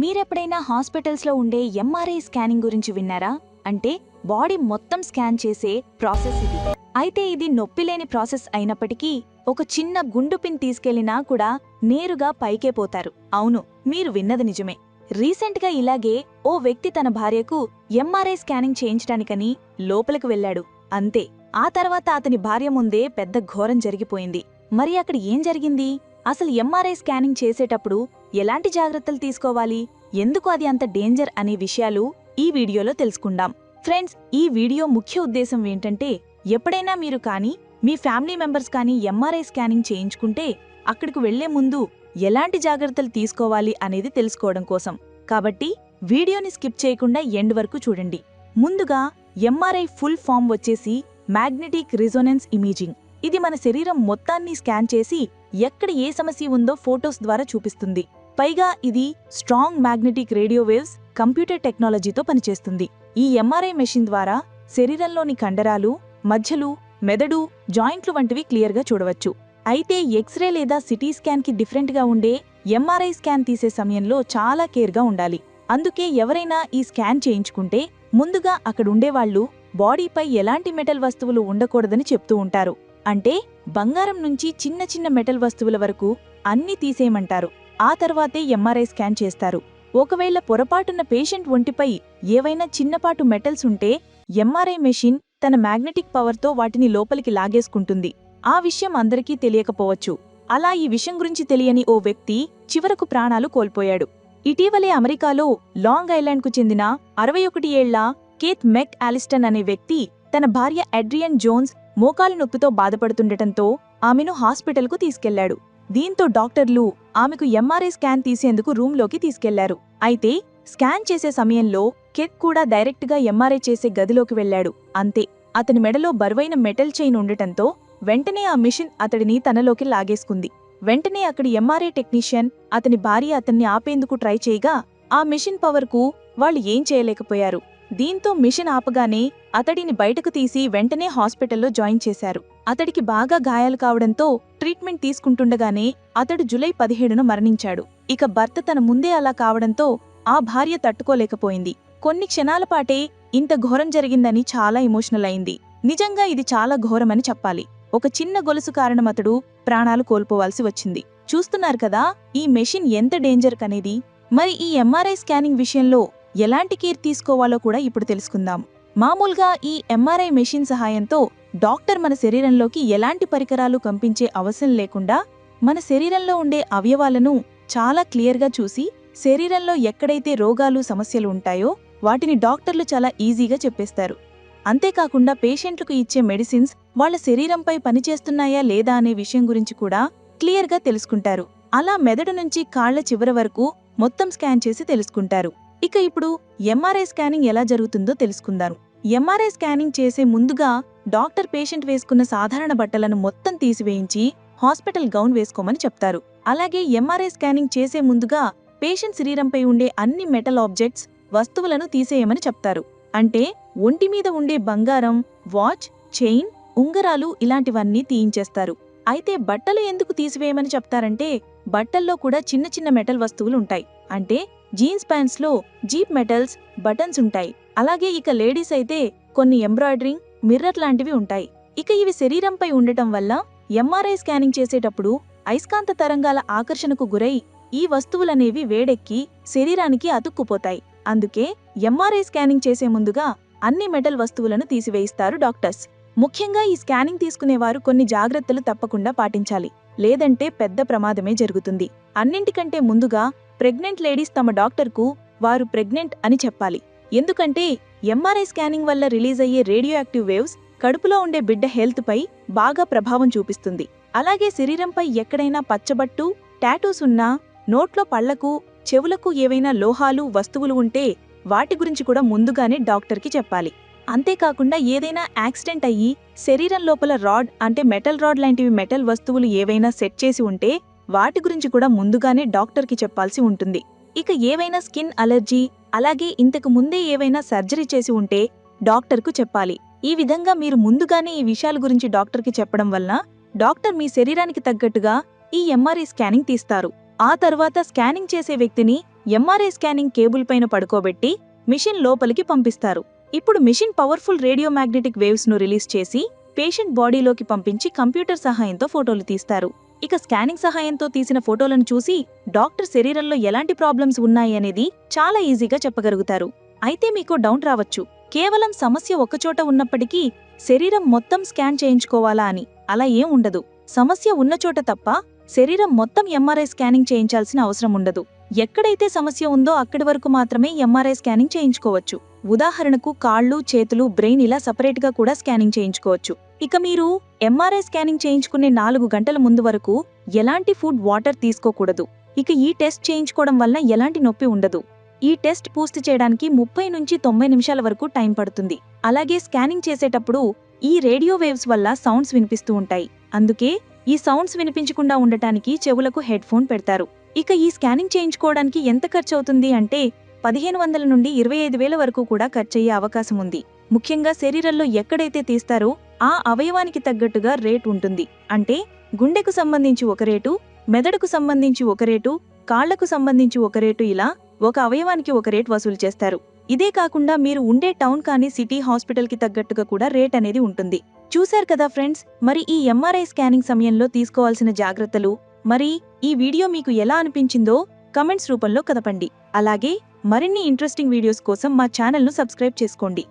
మీరెప్పుడైనా హాస్పిటల్స్లో ఉండే ఎంఆర్ఐ స్కానింగ్ గురించి విన్నారా? అంటే బాడీ మొత్తం స్కాన్ చేసే ప్రాసెస్ ఇది. అయితే ఇది నొప్పిలేని ప్రాసెస్ అయినప్పటికీ ఒక చిన్న గుండు పిన్ తీసుకెళ్ళినా కూడా నేరుగా పైకే పోతారు. అవును మీరు విన్నది నిజమే. రీసెంట్గా ఇలాగే ఓ వ్యక్తి తన భార్యకు ఎంఆర్ఐ స్కానింగ్ చేయించడానికని లోపలికి వెళ్ళాడు. అంతే ఆ తర్వాత అతని భార్య ముందే పెద్ద ఘోరం జరిగిపోయింది. మరి అక్కడ ఏం జరిగింది? అసలు ఎంఆర్ఐ స్కానింగ్ చేసేటప్పుడు ఎలాంటి జాగ్రత్తలు తీసుకోవాలి? ఎందుకు అది అంత డేంజర్ అనే విషయాలు ఈ వీడియోలో తెలుసుకుందాం. ఫ్రెండ్స్ ఈ వీడియో ముఖ్య ఉద్దేశం ఏంటంటే ఎప్పుడైనా మీరు కానీ మీ ఫ్యామిలీ మెంబర్స్ కానీ ఎంఆర్ఐ స్కానింగ్ చేయించుకుంటే అక్కడికి వెళ్ళే ముందు ఎలాంటి జాగ్రత్తలు తీసుకోవాలి అనేది తెలుసుకోవడం కోసం. కాబట్టి వీడియోని స్కిప్ చేయకుండా ఎండ్ వరకు చూడండి. ముందుగా ఎంఆర్ఐ ఫుల్ ఫామ్ వచ్చేసి మ్యాగ్నెటిక్ రిజోనెన్స్ ఇమేజింగ్. ఇది మన శరీరం మొత్తాన్ని స్కాన్ చేసి ఎక్కడ ఏ సమస్య ఉందో ఫోటోస్ ద్వారా చూపిస్తుంది. పైగా ఇది strong magnetic radio waves computer టెక్నాలజీతో పనిచేస్తుంది. ఈ ఎంఆర్ఐ మెషిన్ ద్వారా శరీరంలోని కండరాలు మధ్యలు మెదడు జాయింట్లు వంటివి క్లియర్గా చూడవచ్చు. అయితే ఎక్స్రే లేదా సిటీ స్కాన్కి డిఫరెంట్గా ఉండే ఎంఆర్ఐ స్కాన్ తీసే సమయంలో చాలా కేర్గా ఉండాలి. అందుకే ఎవరైనా ఈ స్కాన్ చేయించుకుంటే ముందుగా అక్కడుండేవాళ్ళు బాడీపై ఎలాంటి మెటల్ వస్తువులు ఉండకూడదని చెప్తూ ఉంటారు. అంటే బంగారం నుంచి చిన్న చిన్న మెటల్ వస్తువుల వరకు అన్నీ తీసేయమంటారు. ఆ తర్వాతే ఎంఆర్ఐ స్కాన్ చేస్తారు. ఒకవేళ పొరపాటున్న పేషెంట్ ఒంటిపై ఏవైనా చిన్నపాటు మెటల్స్ ఉంటే ఎంఆర్ఐ మెషిన్ తన మ్యాగ్నెటిక్ పవర్తో వాటిని లోపలికి లాగేసుకుంటుంది. ఆ విషయం అందరికీ తెలియకపోవచ్చు. అలా ఈ విషయం గురించి తెలియని ఓ వ్యక్తి చివరకు ప్రాణాలు కోల్పోయాడు. ఇటీవలే అమెరికాలో లాంగ్ ఐలాండ్కు చెందిన అరవై ఒకటి ఏళ్ళ కేత్ మెక్ ఆలిస్టన్ అనే వ్యక్తి తన భార్య అడ్రియన్ జోన్స్ మోకాలు నొప్పితో బాధపడుతుండటంతో ఆమెను హాస్పిటల్కు తీసుకెళ్ళాడు. దీంతో డాక్టర్లు ఆమెకు ఎంఆర్ఐ స్కాన్ తీసేందుకు రూంలోకి తీసుకెళ్ళారు. అయితే స్కాన్ చేసే సమయంలో కెట్ కూడా డైరెక్ట్గా ఎంఆర్ఐ చేసే గదిలోకి వెళ్ళాడు అంతే అతని మెడలో బరువైన మెటల్ చైన్ ఉండటంతో వెంటనే ఆ మిషన్ అతడిని తనలోకి లాగేసుకుంది. వెంటనే అక్కడి ఎంఆర్ఐ టెక్నీషియన్ అతని భార్య అతన్ని ఆపేందుకు ట్రై చేయగా ఆ మిషన్ పవర్కు వాళ్ళు ఏం చేయలేకపోయారు. దీంతో మిషన్ ఆపగానే అతడిని బయటకు తీసి వెంటనే హాస్పిటల్లో జాయిన్ చేశారు. అతడికి బాగా గాయాలు కావడంతో ట్రీట్మెంట్ తీసుకుంటుండగానే అతడు జులై పదిహేడున మరణించాడు. ఇక భర్త తన ముందే అలా కావడంతో ఆ భార్య తట్టుకోలేకపోయింది. కొన్ని క్షణాల పాటే ఇంత ఘోరం జరిగిందని చాలా ఎమోషనల్ అయింది. నిజంగా ఇది చాలా ఘోరమని చెప్పాలి. ఒక చిన్న గొలుసు కారణం అతడు ప్రాణాలు కోల్పోవాల్సి వచ్చింది. చూస్తున్నారు కదా ఈ మెషిన్ ఎంత డేంజర్ కనేది? మరి ఈ ఎంఆర్ఐ స్కానింగ్ విషయంలో ఎలాంటి కేర్ తీసుకోవాలో కూడా ఇప్పుడు తెలుసుకుందాం. మామూలుగా ఈ ఎంఆర్ఐ మెషిన్ సహాయంతో డాక్టర్ మన శరీరంలోకి ఎలాంటి పరికరాలు కంపించే అవసరం లేకుండా మన శరీరంలో ఉండే అవయవాలను చాలా క్లియర్గా చూసి శరీరంలో ఎక్కడైతే రోగాలు సమస్యలు ఉంటాయో వాటిని డాక్టర్లు చాలా ఈజీగా చెప్పేస్తారు. అంతేకాకుండా పేషెంట్లకు ఇచ్చే మెడిసిన్స్ వాళ్ళ శరీరంపై పనిచేస్తున్నాయా లేదా అనే విషయం గురించి కూడా క్లియర్గా తెలుసుకుంటారు. అలా మెదడు నుంచి కాళ్ళ చివర వరకు మొత్తం స్కాన్ చేసి తెలుసుకుంటారు. ఇక ఇప్పుడు ఎంఆర్ఐ స్కానింగ్ ఎలా జరుగుతుందో తెలుసుకుందాం. ఎంఆర్ఐ స్కానింగ్ చేసే ముందుగా డాక్టర్ పేషెంట్ వేసుకున్న సాధారణ బట్టలను మొత్తం తీసివేయించి హాస్పిటల్ గౌన్ వేసుకోమని చెప్తారు. అలాగే ఎంఆర్ఐ స్కానింగ్ చేసే ముందుగా పేషెంట్ శరీరంపై ఉండే అన్ని మెటల్ ఆబ్జెక్ట్స్ వస్తువులను తీసేయమని చెప్తారు. అంటే ఒంటి మీద ఉండే బంగారం వాచ్ చైన్ ఉంగరాలు ఇలాంటివన్నీ తీయించేస్తారు. అయితే బట్టలు ఎందుకు తీసివేయమని చెప్తారంటే బట్టల్లో కూడా చిన్న చిన్న మెటల్ వస్తువులు ఉంటాయి. అంటే జీన్స్ ప్యాంట్స్లో జీప్ మెటల్స్ బటన్స్ ఉంటాయి. అలాగే ఇక లేడీస్ అయితే కొన్ని ఎంబ్రాయిడరింగ్ మిర్రర్ లాంటివి ఉంటాయి. ఇక ఇవి శరీరంపై ఉండటం వల్ల ఎంఆర్ఐ స్కానింగ్ చేసేటప్పుడు అయస్కాంత తరంగాల ఆకర్షణకు గురై ఈ వస్తువులనేవి వేడెక్కి శరీరానికి అతుక్కుపోతాయి. అందుకే ఎంఆర్ఐ స్కానింగ్ చేసే ముందుగా అన్ని మెటల్ వస్తువులను తీసివేయిస్తారు డాక్టర్స్. ముఖ్యంగా ఈ స్కానింగ్ తీసుకునేవారు కొన్ని జాగ్రత్తలు తప్పకుండా పాటించాలి. లేదంటే పెద్ద ప్రమాదమే జరుగుతుంది. అన్నింటికంటే ముందుగా ప్రెగ్నెంట్ లేడీస్ తమ డాక్టర్కు వారు ప్రెగ్నెంట్ అని చెప్పాలి. ఎందుకంటే ఎంఆర్ఐ స్కానింగ్ వల్ల రిలీజ్ అయ్యే రేడియో యాక్టివ్ వేవ్స్ కడుపులో ఉండే బిడ్డ హెల్త్పై బాగా ప్రభావం చూపిస్తుంది. అలాగే శరీరంపై ఎక్కడైనా పచ్చబట్టు టాటూస్ ఉన్నా నోట్లో పళ్ళకు చెవులకు ఏవైనా లోహాలు వస్తువులు ఉంటే వాటి గురించి కూడా ముందుగానే డాక్టర్కి చెప్పాలి. అంతేకాకుండా ఏదైనా యాక్సిడెంట్ అయ్యి శరీరం లోపల రాడ్ అంటే మెటల్ రాడ్ లాంటివి మెటల్ వస్తువులు ఏవైనా సెట్ చేసి ఉంటే వాటి గురించి కూడా ముందుగానే డాక్టర్కి చెప్పాల్సి ఉంటుంది. ఇక ఏవైనా స్కిన్ అలర్జీ అలాగే ఇంతకు ముందే ఏవైనా సర్జరీ చేసి ఉంటే డాక్టర్కు చెప్పాలి. ఈ విధంగా మీరు ముందుగానే ఈ విషయాల గురించి డాక్టర్కి చెప్పడం వలన డాక్టర్ మీ శరీరానికి తగ్గట్టుగా ఈ ఎంఆర్ఐ స్కానింగ్ తీస్తారు. ఆ తర్వాత స్కానింగ్ చేసే వ్యక్తిని ఎంఆర్ఐ స్కానింగ్ కేబుల్ పైన పడుకోబెట్టి మిషన్ లోపలికి పంపిస్తారు. ఇప్పుడు మిషన్ పవర్ఫుల్ రేడియో మ్యాగ్నెటిక్ వేవ్స్ను రిలీజ్ చేసి పేషెంట్ బాడీలోకి పంపించి కంప్యూటర్ సహాయంతో ఫోటోలు తీస్తారు. ఇక స్కానింగ్ సహాయంతో తీసిన ఫోటోలను చూసి డాక్టర్ శరీరంలో ఎలాంటి ప్రాబ్లమ్స్ ఉన్నాయి అనేది చాలా ఈజీగా చెప్పగలుగుతారు. అయితే మీకు డౌట్ రావచ్చు. కేవలం సమస్య ఒక్కచోట ఉన్నప్పటికీ శరీరం మొత్తం స్కాన్ చేయించుకోవాలా అని అలా ఏం ఉండదు. సమస్య ఉన్న చోట తప్ప శరీరం మొత్తం ఎంఆర్ఐ స్కానింగ్ చేయించాల్సిన అవసరం ఉండదు. ఎక్కడైతే సమస్య ఉందో అక్కడి వరకు మాత్రమే ఎంఆర్ఐ స్కానింగ్ చేయించుకోవచ్చు. ఉదాహరణకు కాళ్ళు చేతులు బ్రెయిన్ ఇలా సపరేట్గా కూడా స్కానింగ్ చేయించుకోవచ్చు. ఇక మీరు ఎంఆర్ఐ స్కానింగ్ చేయించుకునే నాలుగు గంటల ముందు వరకు ఎలాంటి ఫుడ్ వాటర్ తీసుకోకూడదు. ఇక ఈ టెస్ట్ చేయించుకోవడం వల్ల ఎలాంటి నొప్పి ఉండదు. ఈ టెస్ట్ పూర్తి చేయడానికి ముప్పై నుంచి తొంభై నిమిషాల వరకు టైం పడుతుంది. అలాగే స్కానింగ్ చేసేటప్పుడు ఈ రేడియో వేవ్స్ వల్ల సౌండ్స్ వినిపిస్తూ ఉంటాయి. అందుకే ఈ సౌండ్స్ వినిపించకుండా ఉండటానికి చెవులకు హెడ్ ఫోన్ పెడతారు. ఇక ఈ స్కానింగ్ చేయించుకోవడానికి ఎంత ఖర్చు అవుతుంది అంటే పదిహేను వందల నుండి ఇరవై ఐదు వేల వరకు కూడా ఖర్చయ్యే అవకాశం ఉంది. ముఖ్యంగా శరీరంలో ఎక్కడైతే తీస్తారో ఆ అవయవానికి తగ్గట్టుగా రేట్ ఉంటుంది. అంటే గుండెకు సంబంధించి ఒక రేటు మెదడుకు సంబంధించి ఒక రేటు కాళ్ళకు సంబంధించి ఒక రేటు ఇలా ఒక అవయవానికి ఒక రేట్ వసూలు చేస్తారు. ఇదే కాకుండా మీరు ఉండే టౌన్ కానీ సిటీ హాస్పిటల్కి తగ్గట్టుగా కూడా రేట్ అనేది ఉంటుంది. చూశారు కదా ఫ్రెండ్స్ మరి ఈ ఎంఆర్ఐ స్కానింగ్ సమయంలో తీసుకోవాల్సిన జాగ్రత్తలు మరి ఈ వీడియో మీకు ఎలా అనిపించిందో కమెంట్స్ రూపంలో కదపండి. అలాగే మరిన్ని ఇంట్రెస్టింగ్ వీడియోస్ కోసం మా ఛానల్ను సబ్స్క్రైబ్ చేసుకోండి.